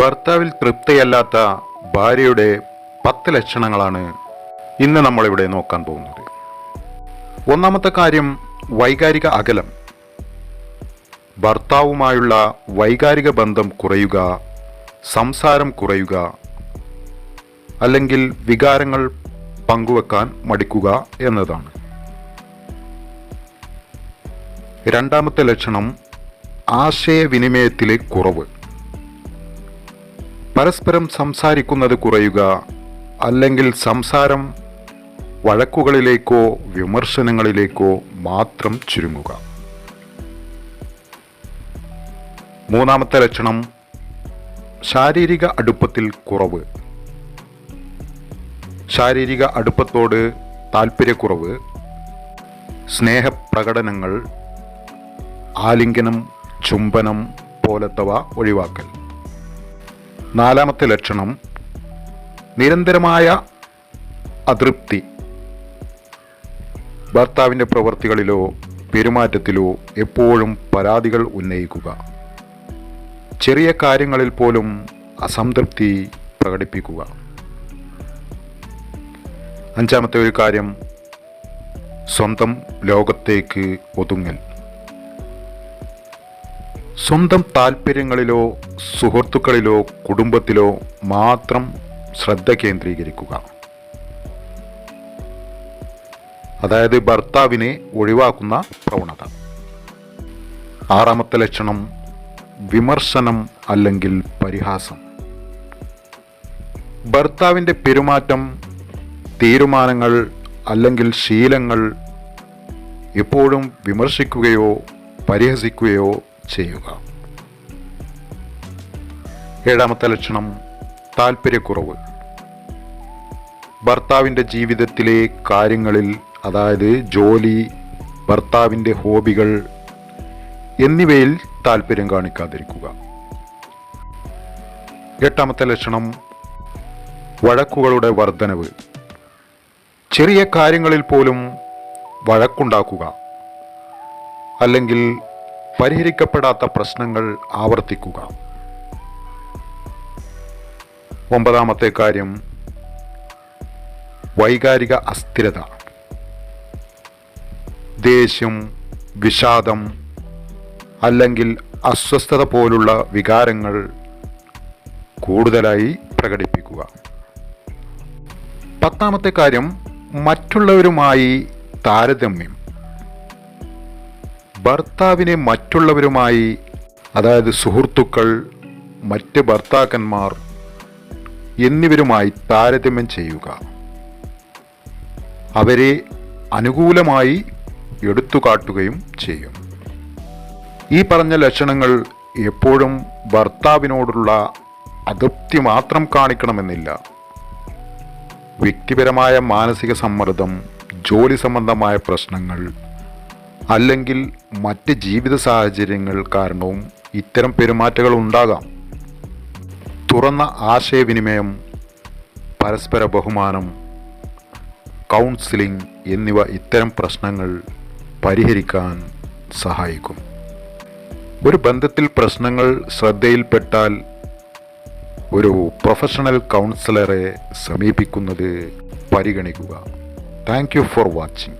ഭർത്താവിൽ തൃപ്തിയല്ലാത്ത ഭാര്യയുടെ പത്ത് ലക്ഷണങ്ങളാണ് ഇന്ന് നമ്മളിവിടെ നോക്കാൻ പോകുന്നത്. ഒന്നാമത്തെ കാര്യം വൈകാരിക അകലം. ഭർത്താവുമായുള്ള വൈകാരിക ബന്ധം കുറയുക സംസാരം കുറയുക അല്ലെങ്കിൽ വികാരങ്ങൾ പങ്കുവെക്കാൻ മടിക്കുക എന്നതാണ്. രണ്ടാമത്തെ ലക്ഷണം ആശയവിനിമയത്തിലെ കുറവ്. പരസ്പരം സംസാരിക്കുന്നത് കുറയുക അല്ലെങ്കിൽ സംസാരം വഴക്കുകളിലേക്കോ വിമർശനങ്ങളിലേക്കോ മാത്രം ചുരുങ്ങുക. മൂന്നാമത്തെ ലക്ഷണം ശാരീരിക അടുപ്പത്തിൽ കുറവ്. ശാരീരിക അടുപ്പത്തോട് താല്പര്യക്കുറവ് സ്നേഹപ്രകടനങ്ങൾ ആലിംഗനം ചുംബനം പോലത്തവ ഒഴിവാക്കൽ. നാലാമത്തെ ലക്ഷണം നിരന്തരമായ അതൃപ്തി. ഭർത്താവിന്റെ പ്രവൃത്തികളിലോ പെരുമാറ്റത്തിലോ എപ്പോഴും പരാതികൾ ഉന്നയിക്കുക. ചെറിയ കാര്യങ്ങളിൽ പോലും അസംതൃപ്തി പ്രകടിപ്പിക്കുക. അഞ്ചാമത്തെ ഒരു കാര്യം സ്വന്തം ലോകത്തേക്ക് ഒതുങ്ങൽ. സ്വന്തം താല്പര്യങ്ങളിലോ സുഹൃത്തുക്കളിലോ കുടുംബത്തിലോ മാത്രം ശ്രദ്ധ കേന്ദ്രീകരിക്കുക. അതായത് ഭർത്താവിനെ ഒഴിവാക്കുന്ന പ്രവണത. ആറാമത്തെ ലക്ഷണം വിമർശനം അല്ലെങ്കിൽ പരിഹാസം. ഭർത്താവിന്റെ പെരുമാറ്റം തീരുമാനങ്ങൾ അല്ലെങ്കിൽ ശീലങ്ങൾ എപ്പോഴും വിമർശിക്കുകയോ പരിഹസിക്കുകയോ ചെയ്യുക. ഏഴാമത്തെ ലക്ഷണം താല്പര്യക്കുറവ് ഭർത്താവിന്റെ ജീവിതത്തിലെ കാര്യങ്ങളിൽ അതായത് ജോലി ഭർത്താവിന്റെ ഹോബികൾ എന്നിവയിൽ താല്പര്യം കാണിക്കാതിരിക്കുക. എട്ടാമത്തെ ലക്ഷണം വഴക്കുകളുടെ വർധനവ്. ചെറിയ കാര്യങ്ങളിൽ പോലും വഴക്കുണ്ടാക്കുക. അല്ലെങ്കിൽ പരിഹരിക്കപ്പെടാത്ത പ്രശ്നങ്ങൾ ആവർത്തിക്കുക. ഒമ്പതാമത്തെ കാര്യം വൈകാരിക അസ്ഥിരത. ദേഷ്യം വിഷാദം അല്ലെങ്കിൽ അസ്വസ്ഥത പോലുള്ള വികാരങ്ങൾ കൂടുതലായി പ്രകടിപ്പിക്കുക. പത്താമത്തെ കാര്യം മറ്റുള്ളവരുമായി താരതമ്യം. ഭർത്താവിനെ മറ്റുള്ളവരുമായി അതായത് സുഹൃത്തുക്കൾ മറ്റ് ഭർത്താക്കന്മാർ എന്നിവരുമായി താരതമ്യം ചെയ്യുക. അവരെ അനുകൂലമായി എടുത്തുകാട്ടുകയും ചെയ്യും. ഈ പറഞ്ഞ ലക്ഷണങ്ങൾ എപ്പോഴും ഭർത്താവിനോടുള്ള അതൃപ്തി മാത്രം കാണിക്കണമെന്നില്ല. വ്യക്തിപരമായ മാനസിക സമ്മർദ്ദം ജോലി സംബന്ധമായ പ്രശ്നങ്ങൾ അല്ലെങ്കിൽ മറ്റ് ജീവിത സാഹചര്യങ്ങൾ കാരണവും ഇത്തരം പെരുമാറ്റങ്ങൾ ഉണ്ടാകാം. തുറന്ന ആശയവിനിമയം പരസ്പര ബഹുമാനം കൗൺസിലിംഗ് എന്നിവ ഇത്തരം പ്രശ്നങ്ങൾ പരിഹരിക്കാൻ സഹായിക്കും. ഒരു ബന്ധത്തിൽ പ്രശ്നങ്ങൾ ശ്രദ്ധയിൽപ്പെട്ടാൽ ഒരു പ്രൊഫഷണൽ കൗൺസിലറെ സമീപിക്കുന്നത് പരിഗണിക്കുക. Thank for watching